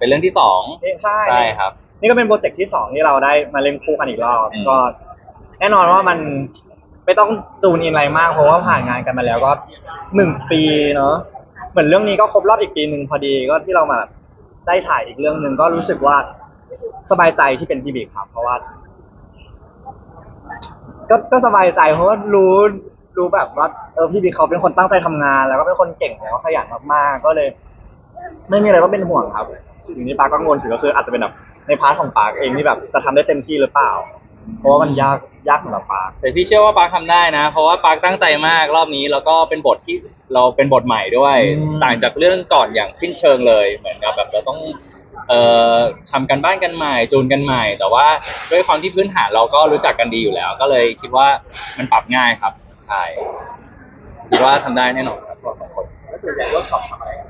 เป็นเรื่องที่สองนี่ใช่ใช่ครับ นี่ก็เป็นโปรเจกต์ที่สองที่เราได้มาเล่นคู่กันอีกรอบอืม ก็ แน่นอนว่ามันไม่ต้องจูนอินอะไรมากเพราะว่าผ่านงานกันมาแล้วก็หนึ่งปีเนาะเหมือนเรื่องนี้ก็ครบรอบอีกปีหนึ่งพอดีก็ที่เรามาได้ถ่ายอีกเรื่องหนึ่งก็รู้สึกว่าสบายใจที่เป็นพี่บิ๊กครับ เพราะว่า ก็ก็สบายใจเพราะว่ารู้รู้แบบว่าเออพี่บิ๊กเขาเป็นคนตั้งใจทำงาน แล้วก็เป็นคนเก่งแล้วก็ขยันมากๆก็เลย ไม่มีอะไรต้องเป็นห่วงครับ สิ่งที่ปากังวลสุดก็คืออาจจะเป็นแบบในพาร์ทของปาเองที่แบบจะทำได้เต็มที่หรือเปล่า เพราะว่ามันยากยากสำหรับปาแต่พี่เชื่อว่าปาร์คทำได้นะ เพราะว่าปาร์คตั้งใจมากรอบนี้แล้วก็เป็นบทที่เราเป็นบทใหม่ด้วย อืม ต่างจากเรื่องก่อนอย่างขึ้นเชิงเลยเหมือนกับแบบเราต้องเอ่อทำกันบ้านกันใหม่จูนกันใหม่ แต่ว่าด้วยความที่พื้นฐานเราก็รู้จักกันดีอยู่แล้ว ก็เลยคิดว่ามันปรับง่ายครับใช่คิดว่าทำได้แน่นอนครับเราสองคน แล้วส่วนใหญ่เวิร์กช็อปทำอะไรกันบ้าง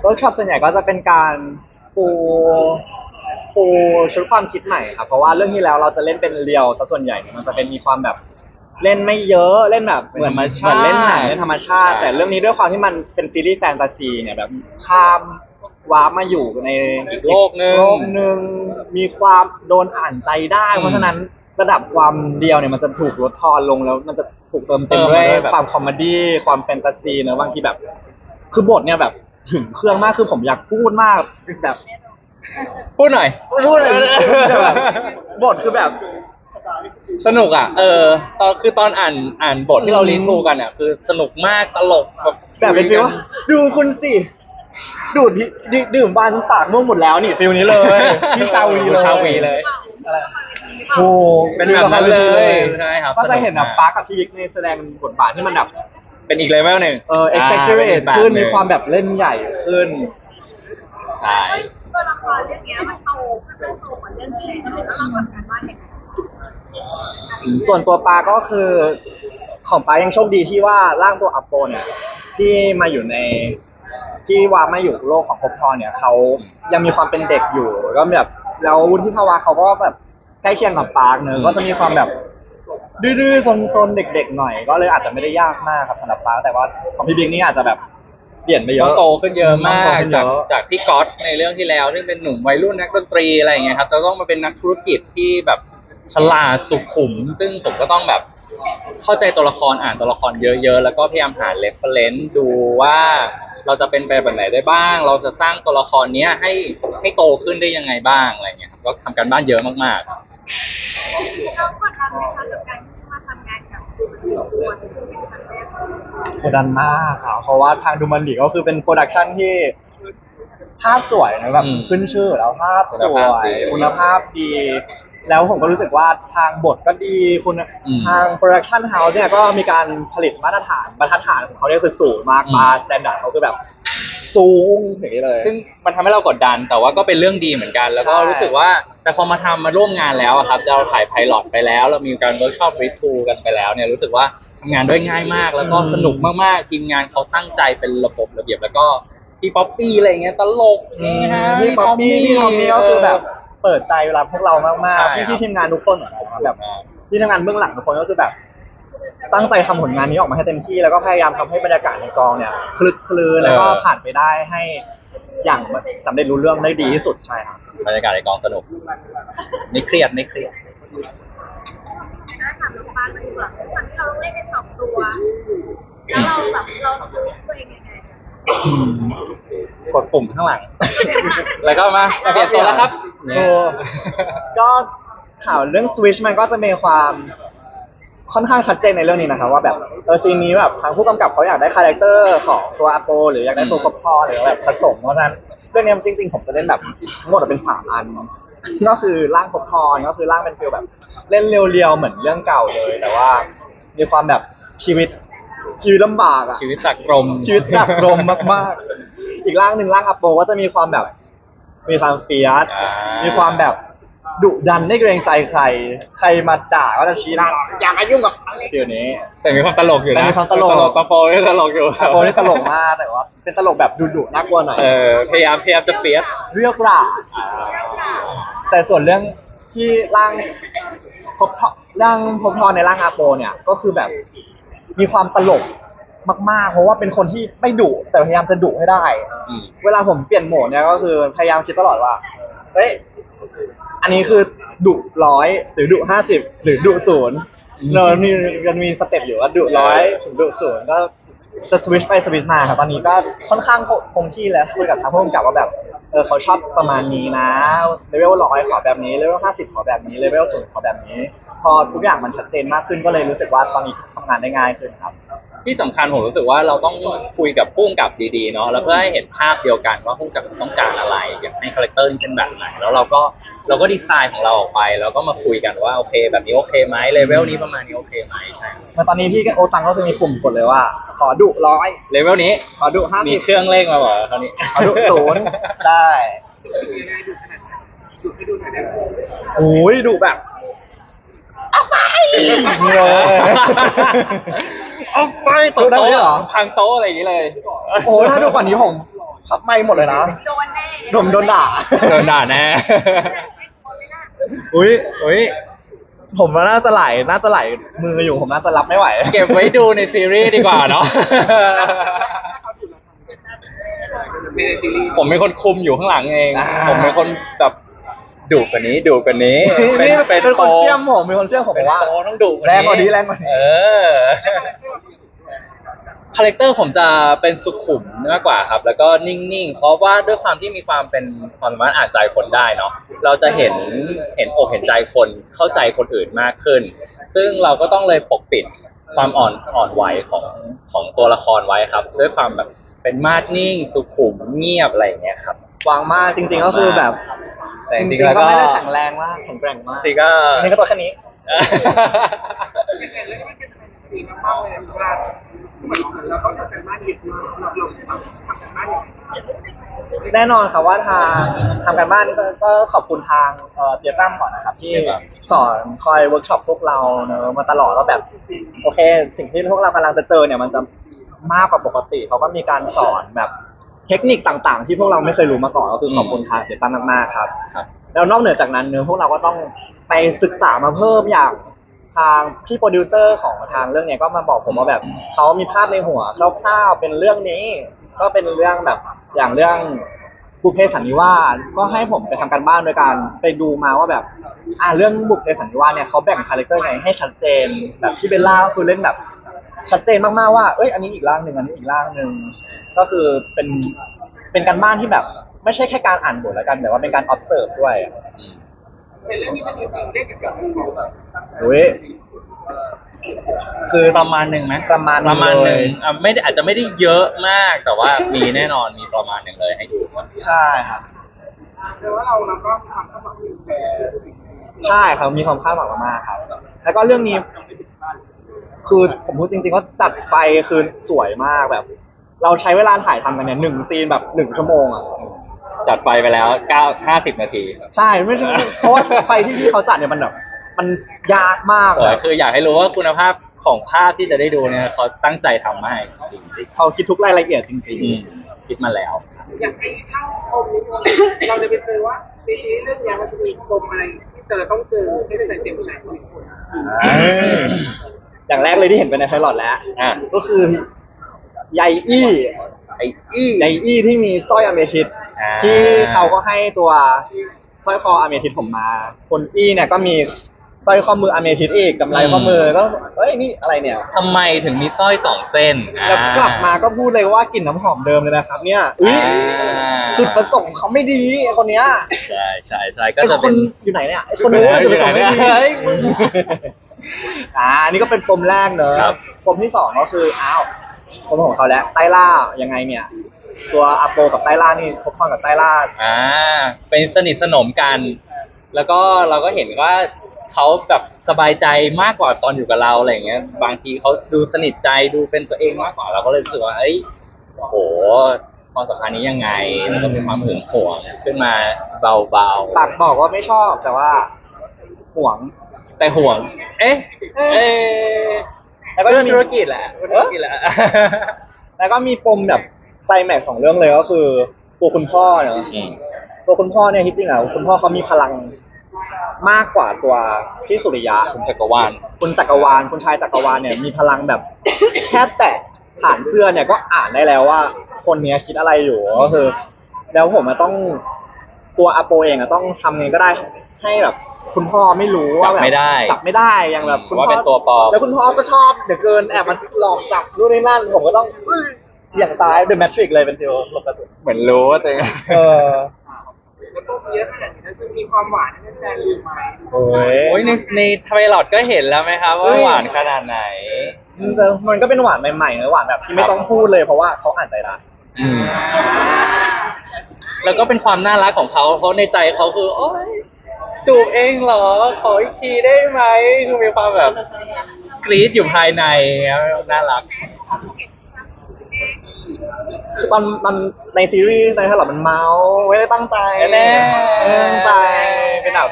เวิร์กช็อปส่วนใหญ่ก็จะเป็นการปูปูชุดความคิดใหม่ครับเพราะว่าเรื่องที่แล้วเราจะเล่นเป็นเรียวซะส่วนใหญ่เนี่ยมันจะเป็นมีความแบบเล่นไม่เยอะเล่นแบบเหมือนเป็นธรรมชาติเหมือนเล่นหนังเล่นธรรมชาติใช่แต่เรื่องนี้ด้วยความที่มันเป็นซีรีส์แฟนตาซีเนี่ยแบบข้ามว้าร์ปมาอยู่ในอีกโลกหนึงโลกหนึ่งมีความโดนอ่านใจได้อืมเพราะฉะนั้นระดับความเดียวเนี่ยมันจะถูกลดทอนลงแล้ว มันจะถูกเติมเต็มเติมด้วยมาด้วยแบบความคอมเมดี้ความแฟนตาซีเนอะบางทีแบบ คือบทเนี่ยแบบ ถึงเครื่องมากคือผมอยากพูดมากแบบพูดหน่อย พูดเลยแต่แบบบทคือแบบ สนุกอะ เออตอนคือตอนอ่านอ่านบทที่เรารีทูกันอะคือสนุกมากตลกแบบแบบเป็นฟีลว่าดูคุณสิดูดพี่ดิดื่มบานจนปากม่วงหมดแล้วนี่ฟิลนี้เลยพี่ชาวีเลยชาวีเลยอะไรโอ้เป็นแบบนั้นเลยใช่ครับก็จะเห็นแบบสนุกมากปาร์คกับพี่บิ๊กในแสดงบทบาทที่มันแบบ เป็นอีกเลเวลหนึ่งเออา exaggerate เป็อีกแบบขึ้นหงมีความแบบเล่นใหญ่ขึ้น ใช่ตัวละครเรื่องเนี้ยมันโตมันโตกว่าเรื่องที่แล้วแล้วเราทำกันว่าอย่างไรส่วนตัวปาก็คือของปายังโชคดีที่ว่าร่างตัวอัปโปเนี่ยที่มาอยู่ในที่วามาอยู่โลกของภพทรเนี่ยเขายังมีความเป็นเด็กอยู่แล้วก็แบบแล้ววุฒิภาวะเขาก็แบบใกล้เคียงกับปาร์คเนอะก็จะมีความแบบ ดื้อๆซนๆเด็ก ๆ หน่อย ก็เลยอาจจะไม่ได้ยากมากครับสำหรับปาร์คแต่ว่าของพี่บิ๊กนี่อาจจะแบบเปลี่ยนไปเยต้ออะงโตขึ้นเยอะมาต้องโตกขึ้นเยจากอะจากที่ก๊อตในเรื่องที่แล้วที่เป็นหนุ่มวัยรุ่นนักดนตรีอะไรอย่างเงี้ยครับจะต้องมาเป็นนักธุรกิจที่แบบฉลาดสุขุม ซึ่งผมก็ต้องแบบเข้าใจตัวละครอ่านตัวละครเยอะๆ แล้วก็พยายามหาเรฟเฟรนซ์ดูว่าเราจะเป็นไปแบบไหนได้บ้าง เราจะสร้างตัวละครเนี้ยให้ให้โตขึ้นได้ยังไงบ้างอะไรเงี้ยครับก็ทำการบ้านเยอะมากๆ เรากดดันไหมคะกับการที่มาทำงานกับตัวตัวเป็นครั้งแรกกดดันมากครับเพราะว่าทางดูมันดีก็คือเป็นโปรดักชันที่ภาพสวยนะแบบอืมขึ้นชื่อแล้วภาพสวคุณภาพยดีคุณภาพดี แล้วผมก็รู้สึกว่าทางบทก็ดีคุณอืมทางโปรดักชันเฮาส์เนี่ยก็มีการผลิตมาตรฐานบรรทัดฐานของเขาเนี่ยคือสูงมากอืมบาร์สแตนดาร์ดเขาคือแบบ สูงอย่างนี้เลย ซึ่งมันทำให้เรากดดันแต่ว่าก็เป็นเรื่องดีเหมือนกัน แล้วก็ใช่ รู้สึกว่าแต่พอมาทำมาร่วมงานแล้วอะครับเราถ่ายไพลอตไปแล้ว เรามีการเวิร์กช็อปรีทูกันไปแล้วเนี่ยรู้สึกว่าทำงานด้วยง่ายมาก แล้วก็สนุกมากๆทีมงานเขาตั้งใจเป็นระบบระเบียบแล้วก็พี่ป๊อปปี้อะไรอย่างเงี้ยตลกนี่ฮะ พี่ป๊อปปี้พี่ทอมมี่ก็คือแบบเปิดใจรับพวกเรามากใช่ๆครัพี่บพี่ๆทีมงานทุกคนอะนะครับแบบที่ทำงานเบื้องหลังทุกคนก็คือแบบ ตั้งใจทำผลงานนี้ออกมาให้เต็มที่แล้วก็พยายามทำให้บรรยากาศในกองเนี่ยคลึกคลืนแล้วก็เออผ่านไปได้ให้อย่างสำเร็จรู้เรื่องได้ดีที่สุดใช่ครับบรรยากาศในกองสนุกไม่เครียดไม่เครียดน่าถามน้องปานมาดีกว่าตอนที่เราเล่นเป็นสองตัวแล้วเราแบบเราสวิตช์ตัวเองยังไงกดปุ่มข้างหลัง แล้วก็มาเปลี่ยนตัวแล้วครับโอ้ก็ข่าวเรื่องสวิชมันก็จะมีความ ค่อนข้างชัดเจนในเรื่องนี้นะครับว่าแบบเออซีนนี้แบบทางผู้กำกับเขาอยากได้คาแรคเตอร์ของตัวอาโปหรืออยากได้ตัวกพอหรือแบบผสมเพราะฉะนั้นเรื่องนี้จริง ๆ ผมจะเล่นแบบทั้งหมดเป็นสามอันก็คือร่างกพรก็คือร่างเป็นฟิลแบบ เล่นเรียวๆเหมือนเรื่องเก่าเลย แต่ว่า มีความแบบชีวิตชีวิตลำบากอะชีวิตจากกรมชีวิตจากลมมากๆ อีกร่างหนึ่งร่างอัปโปก็จะมีความแบบ มีความเฟียสอ่ามีมีความแบบ ดุดันไม่เกรงใจใคร ใครมาด่าก็จะชี้หน้าอย่ามายุ่งกับอะไรเดี๋ยวนี้ แต่มีความตลกอยู่นะแต่มีความตลก ตะโปนี่ตลกอยู่อัปโปนี่ตลกมากแต่ว่า เป็นตลกแบบดุๆน่ากลัวหน่อยเออพยายามพยายามจะเฟียสเรียกราดแต่ส่วนเรื่องที่ร่างพบทร่างพบทรในร่างอาโปเนี่ยก็คือแบบมีความตลกมากๆ เพราะว่าเป็นคนที่ไม่ดุแต่พยายามจะดุให้ได้อืมเวลาผมเปลี่ยนโหมดเนี่ยก็คือพยายามคิดตลอดว่า เฮ้ยอั นนี้คือดุร้อยหรือดุห้าสิบหรือดุศูนย์อืมเนอะมีมันมีสเต็ปอยู่ว่าดุร้อยถึงดุศูนย์ก็จะสวิชไปสวิชมาครับตอนนี้ก็ค่อนข้างคงที่แล้วคุยกับทางผู้กำกับว่าแบบเออเขาชอบประมาณนี้นะเลเวลร้อยขอแบบนี้เลเวลห้าสิบขอแบบนี้เลเวลศูนย์ขอแบบนี้ พอทุกอย่างมันชัดเจนมากขึ้นก็เลยรู้สึกว่าตอนนี้ทำงานได้ง่ายขึ้นครับ ที่สำคัญผมรู้สึกว่าเราต้องคุยกับผู้กำกับดีๆเนาะแล้วเพื่อให้เห็นภาพเดียวกันว่าผู้กำกับต้องการอะไร อยากให้คาแรคเตอร์เป็นแบบไหนแล้วเราก็เราก็ดีไซน์ของเราออกไป แล้วก็มาคุยกันว่าโอเค แบบนี้โอเคไหมเลเวลนี้ประมาณนี้โอเคไหมใช่มาตอนนี้พี่โอซังก็คือมีปุ่มกดเลยว่า ขอดุร้อยเลเวลนี้ขอดุห้ามีสิบเครื่องเลขมาบอกคราวนี้ ขอดุศูนย์ได้โอ้ยดุแบบเอาไปนี่เลยเอาไปดูได้ด้ วยเหรอพังโต๊ะอะไรอย่างนี้เลย โอ้ถ้าดูกว่านี้ผมพับไม่หมดเลยนะโดนแน่ผมโดนด่า โดนด่าแน่ อุ้ยอุ้ยผมว่าน่าจะไหลน่าจะไหลมืออยู่ผมน่าจะรับไม่ไหว เก็บไว้ดูในซีรีส์ดีกว่าเนาะ ผมเป็นคนคุมอยู่ข้างหลังเอง อ่า ผมเป็นคนแบบ ดุกว่านี้ดุกว่านี้นี่เป็นคนโตเสี่ยมผมเป็นคนเสี่ยมผมเป็นว่าโตต้องดุแรงกว่านี้แรงกว่านี้ เออคาแรคเตอร์ผมจะเป็นสุขุมมากกว่าครับ แล้วก็นิ่งๆ เพราะว่าด้วยความที่มีความเป็นความสามารถอ่านใจคนได้เนาะเราจะเห็นเห็นอกเห็นใจคนเข้าใจคนอื่นมากขึ้น ซึ่งเราก็ต้องเลยปกปิดความอ่อนอ่อนไหวของของตัวละครไว้ครับ ด้วยความแบบเป็นมาดนิ่ง สุขุมเงียบอะไรอย่างเงี้ยครับวางมากจริงๆก็คือแบบ แต่จจริริงงๆแล้วๆก็ก็ไม่ได้แข็งแรงมากแข็งแกร่งมากจริงๆก็ อันนี้ก็ตัวแค่นี้ดีมากๆเลยเพราะว่าเหมือนเราต้องทำกันบ้านเยอะมากเราเราทำกันบ้านอย่างแน่นอนครับว่าทางทำการบ้านก็ก็ขอบคุณทางเอ่อเตียตั้มก่อนนะครับ ที่เตียตั้มสอนคอยเวิร์กช็อปพวกเราเนอะมาตลอดว่าแบบ โอเค สิ่งที่พวกเรากำลังจะเจอเนี่ยมันจะมากกว่าปกติเขาก็มีการสอนแบบ เทคนิคต่างๆ ที่พวกเราไม่เคยรู้มาก่อนก็คือขอบคุณทางเตียตั้มมากๆครับ ครับ แล้วนอกเหนือจากนั้นเนื้อะพวกเราก็ต้องไปศึกษามาเพิ่มอย่างทางพี่โปรดิวเซอร์ของทางเรื่องเนี้ยก็มาบอกผมว่าแบบเขามีภาพในหัวคร่าวๆเป็นเรื่องนี้ ก็เป็นเรื่องแบบอย่างเรื่องบุพเพสันนิวาสก็ให้ผมไปทำการบ้านโดยการไปดูมาว่าแบบอ่าเรื่องบุพเพสันนิวาสเนี่ยเขาแบ่งคาแรคเตอร์ไงให้ชัดเจน แบบพี่เบลล่าก็คือเล่นแบบ ชัดเจนมากๆว่าเอ้ยอันนี้อีกร่างหนึ่งอันนี้อีกร่างหนึ่ง ก็คือเป็นเป็นการบ้านที่แบบ ไม่ใช่แค่การอ่านบทแล้วกัน แต่ว่าเป็นการ observe ด้วยอะอืมแต่เรื่องนี้มันมีความได้เกี่ยวกับเขาแบบเฮ้ยคือประมาณหนึ่งไหมประมาณหนึ่งประมาณหนึ่งเลยอะไม่ได้อาจจะไม่ได้เยอะมากแต่ว่ามีแน่นอนมีประมาณหนึ่งเลยให้ดูว่าใช่ครับแต่ว่าเราเราก็ทำเข้ามาเป็นแชร์ใช่ครับมีความคาดหวังมากๆครับ แล้วก็เรื่องนี้ คือผมพูดจริงๆว่าตัดไฟคือสวยมากแบบ เราใช้เวลาถ่ายทำกันเนี่ยหนึ่งซีนแบบหนึ่งชั่วโมงอะจัดไฟไปแล้วเก้าห้าสิบนาทีใช่ไม่ใช่เพราะว่าไฟที่พี่เขาจัดเนี่ยมันแบบมันยากมากสแบวยบคืออยากให้รู้ว่าคุณภาพของภาพที่จะได้ดูเนี่ยเขาตั้งใจทำมาให้จริงเขาคิดทุกรายละเอียดจริง ๆอืมคิดมาแล้ว อยากให้เล่าปมนี้ว่าเราจะไปเจอว่าในซีรีส์เรื่องนี้มันจะมีปมอะไรที่เจอต้องเจอให้เป็นเต็มไหนๆอ่าอย่างแรกเลยที่เห็นไปในไพลอตแล้วอะ ก็คือ ไยอี้ไอ้อี้ไยอี้ที่มีสร้อยอเมทิสอ่า ที่เขาก็ให้ตัวสร้อยคออเมทิสผมมา คนอี้เนี่ยก็มีสร้อยข้อมืออเมทิสอีกกำไรข้อมือก็เอ้ยนี่อะไรเนี่ย ทำไมถึงมีสร้อยสองเส้นอ่า แล้วกลับมาก็พูดเลยว่ากลิ่นน้ำหอมเดิมเลยนะครับ เนี่ยอุ้ยอ่า จุดประสงค์เขาไม่ดีไอ้คนเนี้ยใช่ใช่ใช่ก็ไอ้จะคเป็นนอยู่ไหนเนี่ยไอ้คนนู้นจุดประสงค์ไม่ดีเฮ้ยมึง อ่าอันนี้ก็เป็นปมแรกเนอะครับ ปมที่สองก็คืออ้าว ปมของเขาแล้วไต้ล่ายังไงเนี่ย ตัวอาโปกับไต้ล่านี่พบพรกับไต้ล่า อ่า เป็นสนิทสนมกัน แล้วก็เราก็เห็นว่าเขาแบบสบายใจมากกว่าตอนอยู่กับเราอะไรอย่างเงี้ย บางทีเขาดูสนิทใจดูเป็นตัวเองมากกว่าเราก็เลยรู้สึกว่าเอ้ยโหความสัมพันธ์นี้ยังไง แล้วก็มีความหึงหวงขึ้นมาเบาปากบอกว่าไม่ชอบแต่ว่าห่วง ๆ แต่ห่วง เอ๊ะ เอ๊ะเอ๊ะ แล้วก็เรื่องมีธุรกิจแหละเรื่องธุรกิจแหละ แล้วก็มีปมแบบไคลแม็กซ์ของเรื่องเลยก็คือตัวคุณพ่อเนอะอืม ตัวคุณพ่อเนี่ยที่จริงอะคุณพ่อเขามีพลังมากกว่าตัวพี่สุริยะ คุณจักรวาล คุณจักรวาลคุณชายจักรวาลเนี่ยมีพลังแบบ แค่แตะผ่านเสื้อเนี่ยก็อ่านได้แล้วว่า คนเนี้ยคิดอะไรอยู่ก็คือ แล้วผมอะต้องตัวอาโปเองอะต้องทำไงก็ได้ให้แบบ คุณพ่อไม่รู้ว่าแบบจับไม่ได้จับไม่ได้อย่างแบบคุณว่าพ่อเป็นตัวปลอม แล้วคุณพ่อก็ชอบเดี๋ยวเกินแอบมันหลอกจับนู่นนี่นั่นผมก็ต้องอื้ออย่างตาย The Matrix เลยเป็นฟิลหลบกระสุนเหมือนรู้ว่าตัวเองเออแล้วก็เยอะขนาดนี้แล้วจะมีความหวานให้แฟนๆดูไหมโอ้ยโอ้ยในในทรลอดก็เห็นแล้วไหมครับเฮ้ว่ายหวานขนาดไหน แต่มันก็เป็นหวานใหม่ๆนะหวานแบบที่ไม่ต้องพูดเลยเพราะว่าเขาอ่านใจได้อืมแล้วก็เป็นความน่ารักของเขาเพราะในใจเขาคือโอ๊ย จูบเองเหรอ ขออีกทีได้ไหมคือมีความแบบกรี๊ดอยู่ภายในครับน่ารัก คือตอนตอนในซีรีส์ในถ้าหลอดมันเมาไม่ได้ตั้งใจแน่ไม่ได้ตั้งใจเป็นแบบ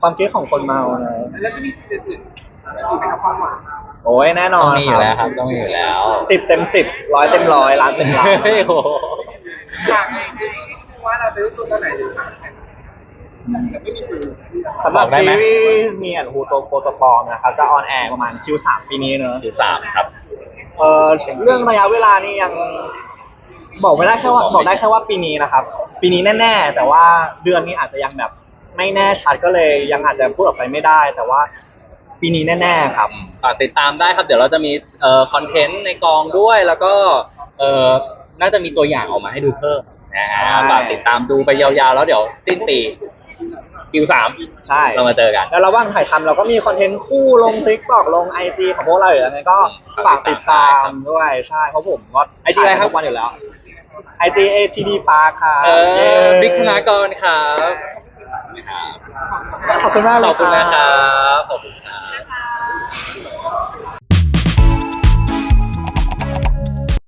ความคิดของคนเมานะแล้วจะมีสิ่งอื่นๆที่เป็นความหวานโอ้ยแน่นต้อองนมีอยู่แล้วครับต้องมีอยู่แล้วสิบเต็มสิบร้อยเต็มร้อยล้านเต็มล้าน เฮ้ยโห ฉากไหนที่ว่าเราจะรู้ตัวตอนไหนหรือเปล่า สำหรับบอกได้ซีไหม รีส์มีอันฮูโตโปรโตปอมนะครับ จะออนแอร์ประมาณ Q3 ปีนี้เนอะอยู่สามครับ เออเรื่องระยะเวลานี่ยัง บอกไม่ได้แค่ว่าบอกได้แค่ว่าปีนี้นะครับ ปีนี้แน่ ๆ แต่ว่าเดือนนี้อาจจะยังแบบ ไม่แน่ชัดก็เลยยังอาจจะพูดออกไปไม่ได้ แต่ว่าปีนี้แน่ ๆ ครับ ฝากติดตามได้ครับ เดี๋ยวเราจะมีเอ่อคอนเทนต์ในกองด้วยแล้วก็เอ่อน่าจะมีตัวอย่างออกมาให้ดูเพิ่มนะใช่ฮะฝากติดตามดูไปยาวๆ แล้วเดี๋ยวสิ้นปี คิวสามใช่ เรามาเจอกัน แล้วระหว่างถ่ายทำเราก็มีคอนเทนต์คู่ลง t ิ k t o k ลง IG ของพวกเราอยู่แล้วไงก็ฝากติดตามด้วยใช่เพราะผมก็ IG อะไรครับ ทุกวันอยู่แล้ว IG ATD Park ครับเอเย้อบิ๊กธนากรครับขอบคุณมากเลยขอบคุณนะคครัรับบขอบคุณครับ นะคะ